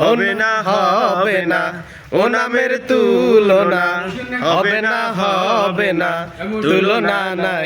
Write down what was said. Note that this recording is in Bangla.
হবে না হবে না। ও নামের তুলনা। হবে না হবে না। তুলনা নাই।